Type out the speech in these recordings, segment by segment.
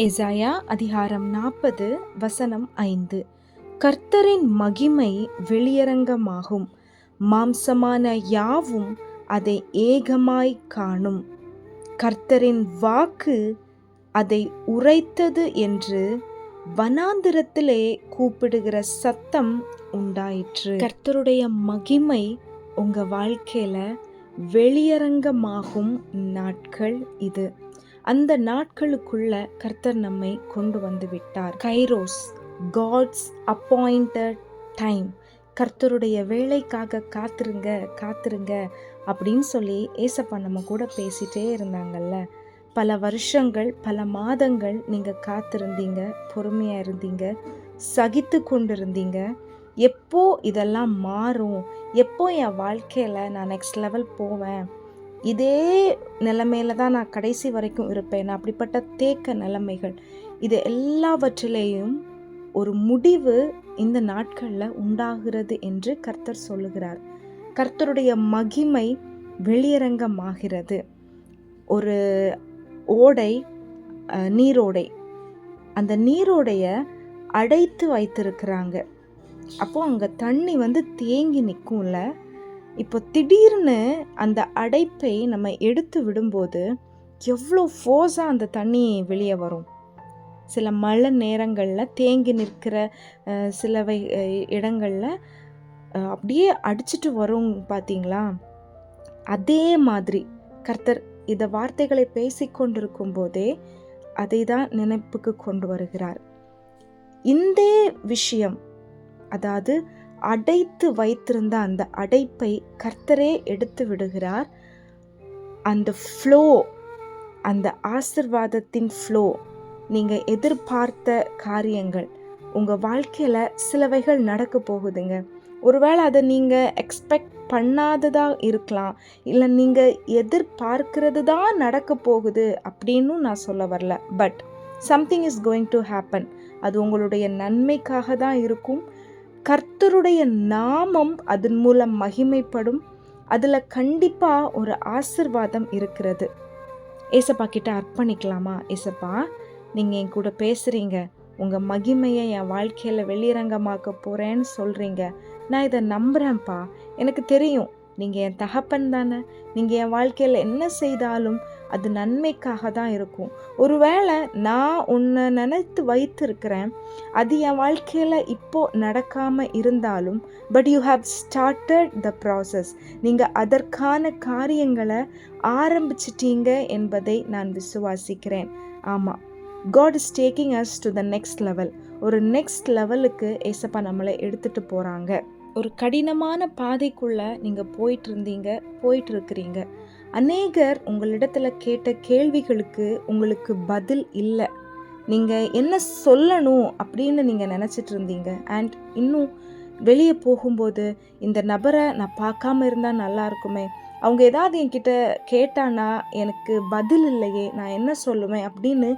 எசாயா அதிகாரம் நாற்பது வசனம் ஐந்து. கர்த்தரின் மகிமை வெளியரங்கமாகும். மாம்சமான யாவும் அதை ஏகமாய் காணும். கர்த்தரின் வாக்கு அதை உரைத்தது என்று வனாந்திரத்திலே கூப்பிடுகிற சத்தம் உண்டாயிற்று. கர்த்தருடைய மகிமை உங்கள் வாழ்க்கையில் வெளியரங்கமாகும் நாட்கள் இது. அந்த நாட்களுக்குள்ள கர்த்தர் நம்மை கொண்டு வந்து விட்டார். கைரோஸ் காட்ஸ் அப்பாயிண்டட் டைம் கர்த்தருடைய வேலைக்காக காத்திருங்க காத்திருங்க அப்படின்னு சொல்லி ஏசப்பா நம்ம கூட பேசிட்டே இருந்தாங்கல்ல. பல வருஷங்கள் பல மாதங்கள் நீங்கள் காத்திருந்தீங்க பொறுமையாக இருந்தீங்க சகித்து கொண்டிருந்தீங்க. எப்போ இதெல்லாம் மாறும்? எப்போ என் வாழ்க்கையில் நான் நெக்ஸ்ட் லெவல் போவேன்? இதே நிலைமையில தான் நான் கடைசி வரைக்கும் இருப்பேன். அப்படிப்பட்ட தேக்க நிலைமைகள். இது எல்லாவற்றிலேயும் ஒரு முடிவு இந்த நாட்களில் உண்டாகிறது என்று கர்த்தர் சொல்லுகிறார். கர்த்தருடைய மகிமை வெளியரங்கமாகிறது. ஒரு ஓடை நீரோடை. அந்த நீரோடைய அடைத்து வைத்திருக்கிறாங்க. அப்போது அங்கே தண்ணி வந்து தேங்கி நிற்கும்ல இப்போ திடீர்னு அந்த அடைப்பை நம்ம எடுத்து விடும்போது எவ்வளோ ஃபோர்ஸாக அந்த தண்ணி வெளியே வரும்? சில மழை நேரங்களில் தேங்கி நிற்கிற சில வை இடங்களில் அப்படியே அடிச்சிட்டு வரும் பார்த்தீங்களா அதே மாதிரி கர்த்தர் இந்த வார்த்தைகளை பேசிக்கொண்டிருக்கும் போதே அதை தான் நினைப்புக்கு கொண்டு வருகிறார். இந்த விஷயம் அதாவது அடைத்து வைத்திருந்த அந்த அடைப்பை கர்த்தரே எடுத்து விடுகிறார். அந்த ஃப்ளோ அந்த ஆசிர்வாதத்தின் ஃப்ளோ நீங்கள் எதிர்பார்த்த காரியங்கள் உங்கள் வாழ்க்கையில் சிலவைகள் நடக்க போகுதுங்க. ஒருவேளை அதை நீங்கள் எக்ஸ்பெக்ட் பண்ணாததாக இருக்கலாம் இல்லை நீங்கள் எதிர்பார்க்கிறது தான் நடக்க போகுது அப்படின்னு நான் சொல்ல வரல. But something is going to happen அது உங்களுடைய நன்மைக்காக தான் இருக்கும். கர்த்தருடைய நாமம் அதன் மூலம் மகிமைப்படும். அதில் கண்டிப்பாக ஒரு ஆசிர்வாதம் இருக்கிறது. ஏசப்பா கிட்ட அர்ப்பணிக்கலாமா? ஏசப்பா நீங்கள் என் கூட பேசுகிறீங்க உங்கள் மகிமையை என் வாழ்க்கையில் வெளியரங்கமாக்க போகிறேன்னு சொல்கிறீங்க நான் இதை நம்புகிறேன்ப்பா எனக்கு தெரியும் நீங்கள் என் தகப்பன் தானே. நீங்கள் என் வாழ்க்கையில் என்ன செய்தாலும் அது நன்மைக்காக தான் இருக்கும். ஒருவேளை நான் உன்னை நினைத்து வைத்திருக்கிறேன். அது என் வாழ்க்கையில் இப்போ நடக்காமல் இருந்தாலும் but you have started the process நீங்கள் அதற்கான காரியங்களை ஆரம்பிச்சிட்டீங்க என்பதை நான் விசுவாசிக்கிறேன். ஆமாம் God is taking us to the next level ஒரு நெக்ஸ்ட் லெவலுக்கு ஏசப்பா நம்மளை எடுத்துகிட்டு போகிறாங்க ஒரு கடினமான பாதைக்குள்ளே நீங்கள் போயிட்டு இருந்தீங்க போயிட்டு இருக்கிறீங்க. அநேகர் உங்களிடத்துல கேட்ட கேள்விகளுக்கு உங்களுக்கு பதில் இல்லை. நீங்கள் என்ன சொல்லணும் அப்படின்னு நீங்கள் நினச்சிட்டு இருந்தீங்க. அண்ட் இன்னும் வெளியே போகும்போது இந்த நபரை நான் பார்க்காம இருந்தால் நல்லா இருக்குமே. அவங்க ஏதாவது என்கிட்ட கேட்டானா எனக்கு பதில் இல்லையே நான் என்ன சொல்லுவேன் அப்படின்னு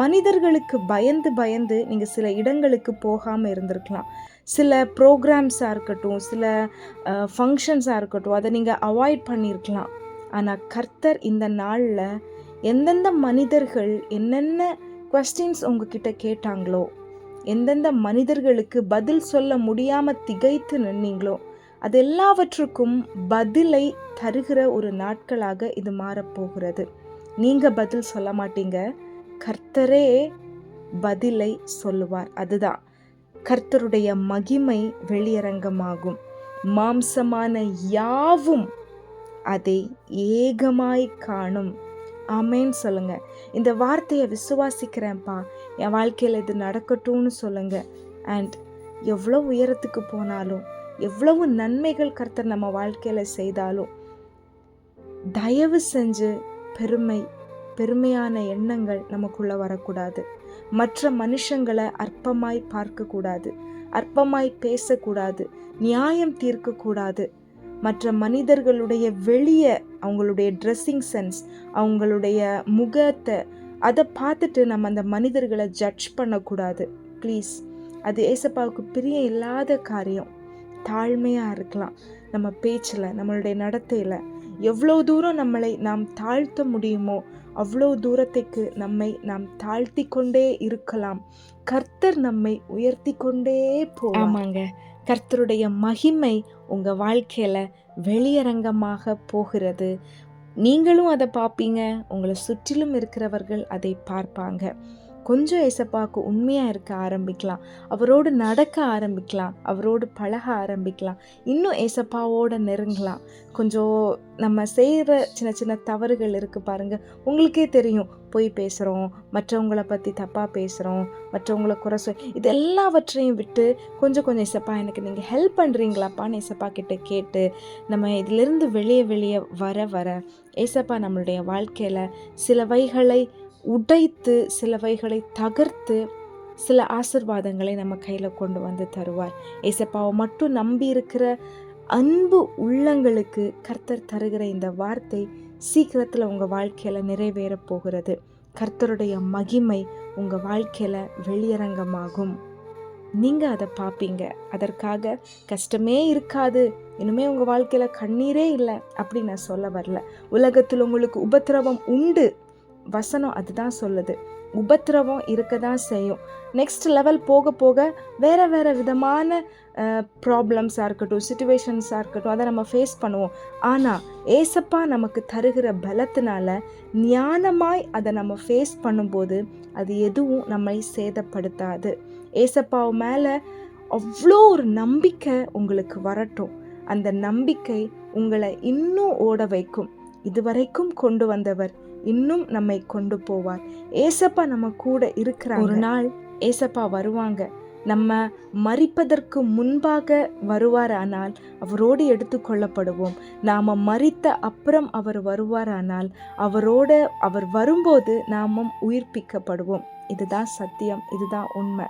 மனிதர்களுக்கு பயந்து பயந்து நீங்கள் சில இடங்களுக்கு போகாமல் இருந்திருக்கலாம். சில ப்ரோக்ராம்ஸாக இருக்கட்டும் சில ஃபங்க்ஷன்ஸாக இருக்கட்டும் அதை நீங்கள் அவாய்ட் பண்ணியிருக்கலாம் ஆனால் கர்த்தர் இந்த நாளில் எந்தெந்த மனிதர்கள் என்னென்ன கொஸ்டின்ஸ் உங்ககிட்ட கேட்டாங்களோ எந்தெந்த மனிதர்களுக்கு பதில் சொல்ல முடியாமல் திகைத்து நின்னீங்களோ அது எல்லாவற்றுக்கும் பதிலை தருகிற ஒரு நாட்களாக இது மாறப்போகிறது நீங்கள் பதில் சொல்ல மாட்டீங்க. கர்த்தரே பதிலை சொல்லுவார். அதுதான். கர்த்தருடைய மகிமை வெளியரங்கமாகும். மாம்சமான யாவும் அதை ஏகமாய் காணும். ஆமேன்னு சொல்லுங்க. இந்த வார்த்தையை விசுவாசிக்கிறேன்ப்பா. என் வாழ்க்கையில் இது நடக்கட்டும்னு சொல்லுங்க. அண்ட் எவ்வளோ உயரத்துக்கு போனாலும் எவ்வளவு நன்மைகள் கர்த்தர் நம்ம வாழ்க்கையில் செய்தாலும் தயவு செஞ்சு பெருமை பெருமையான எண்ணங்கள் நமக்குள்ளே வரக்கூடாது. மற்ற மனுஷங்களை அற்பமாய் பார்க்கக்கூடாது. அற்பமாய் பேசக்கூடாது. நியாயம் தீர்க்கக்கூடாது. மற்ற மனிதர்களுடைய வெளியே அவங்களுடைய ட்ரெஸ்ஸிங் சென்ஸ் அவங்களுடைய முகத்தை அதை பார்த்துட்டு நம்ம அந்த மனிதர்களை ஜட்ஜ் பண்ணக்கூடாது. ப்ளீஸ் அது ஏசப்பாவுக்கு பிரிய இல்லாத காரியம். தாழ்மையாக இருக்கலாம். நம்ம பேச்சில் நம்மளுடைய நடத்தையில். எவ்வளோ தூரம் நம்மளை நாம் தாழ்த்த முடியுமோ அவ்வளோ தூரத்துக்கு நம்மை நாம் தாழ்த்தி கொண்டே இருக்கலாம். கர்த்தர் நம்மை உயர்த்தி கொண்டே போவாங்க கர்த்தருடைய மகிமை உங்கள் வாழ்க்கையில் வெளியரங்கமாக போகிறது. நீங்களும் அதை பார்ப்பீங்க உங்களை சுற்றிலும் இருக்கிறவர்கள் அதை பார்ப்பாங்க. கொஞ்சம் ஏசப்பாவுக்கு உண்மையாக இருக்க ஆரம்பிக்கலாம். அவரோடு நடக்க ஆரம்பிக்கலாம். அவரோடு பழக ஆரம்பிக்கலாம். இன்னும் ஏசப்பாவோட நெருங்கலாம். கொஞ்சம் நம்ம செய்கிற சின்ன சின்ன தவறுகள் இருக்குது பாருங்கள் உங்களுக்கே தெரியும். போய் பேசுகிறோம் மற்றவங்கள பற்றி தப்பாக பேசுகிறோம் மற்றவங்கள குறை சொல் இது எல்லாவற்றையும் விட்டு கொஞ்சம் கொஞ்சம் இசப்பா எனக்கு நீங்கள் ஹெல்ப் பண்ணுறீங்களாப்பான்னு இசப்பா கிட்டே கேட்டு நம்ம இதிலிருந்து வெளியே வெளியே வர வர ஏசப்பா நம்மளுடைய வாழ்க்கையில் சில வைகளை உடைத்து சிலவைகளை தகர்த்து சில ஆசிர்வாதங்களை நம்ம கையில் கொண்டு வந்து தருவார். ஏசப்பாவை மட்டும் நம்பி இருக்கிற அன்பு உள்ளங்களுக்கு கர்த்தர் தருகிற இந்த வார்த்தை சீக்கிரத்தில் உங்கள் வாழ்க்கையில் நிறைவேற போகிறது. கர்த்தருடைய மகிமை உங்கள் வாழ்க்கையில் வெளியரங்கமாகும். நீங்கள் அதை பார்ப்பீங்க அதற்காக கஷ்டமே இருக்காது. இனிமே உங்கள் வாழ்க்கையில் கண்ணீரே இல்லை அப்படி நான் சொல்ல வரல. உலகத்தில் உங்களுக்கு உபத்திரவம் உண்டு. வசனம் அதுதான் சொல்லுது. உபத்திரவம் இருக்க தான் செய்யும். நெக்ஸ்ட் லெவல் போக போக வேறு வேறு விதமான ப்ராப்ளம்ஸாக இருக்கட்டும் சுச்சுவேஷன்ஸாக இருக்கட்டும் அதை நம்ம ஃபேஸ் பண்ணுவோம். ஆனால் ஏசப்பா நமக்கு தருகிற பலத்தினால ஞானமாய் அதை நம்ம ஃபேஸ் பண்ணும்போது அது எதுவும் நம்மை சேதப்படுத்தாது. ஏசப்பா மேலே அவ்வளோ ஒரு நம்பிக்கை உங்களுக்கு வரட்டும். அந்த நம்பிக்கை உங்களை இன்னும் ஓட வைக்கும். இதுவரைக்கும் கொண்டு வந்தவர் இன்னும் நம்மை கொண்டு போவார். ஏசப்பா நம்ம கூட இருக்கிறாங்க. ஒரு நாள் ஏசப்பா வருவாங்க. நம்ம மறிப்பதற்கு முன்பாக வருவாரானால் அவரோடு எடுத்துக்கொள்ளப்படுவோம் நாம் மறித்த அப்புறம் அவர் வருவாரானால் அவரோட அவர் வரும்போது நாமும் உயிர்ப்பிக்கப்படுவோம். இதுதான் சத்தியம் இதுதான் உண்மை.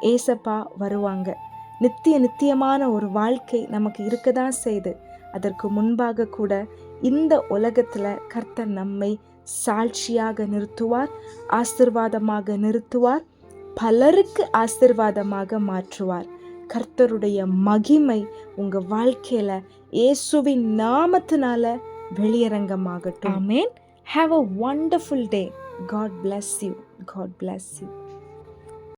ஏசப்பா வருவாங்க. நித்திய நித்தியமான ஒரு வாழ்க்கை நமக்கு இருக்க தான் செய்து அதற்கு முன்பாக கூட இந்த உலகத்தில் கர்த்தர் நம்மை சாட்சியாக நிறுத்துவார் ஆசிர்வாதமாக நிறுத்துவார் பலருக்கு ஆசிர்வாதமாக மாற்றுவார். கர்த்தருடைய மகிமை உங்க வாழ்க்கையில இயேசுவின் நாமத்தினால வெளியரங்கமாகட்டும். ஆமேன் have a wonderful day God bless you God bless you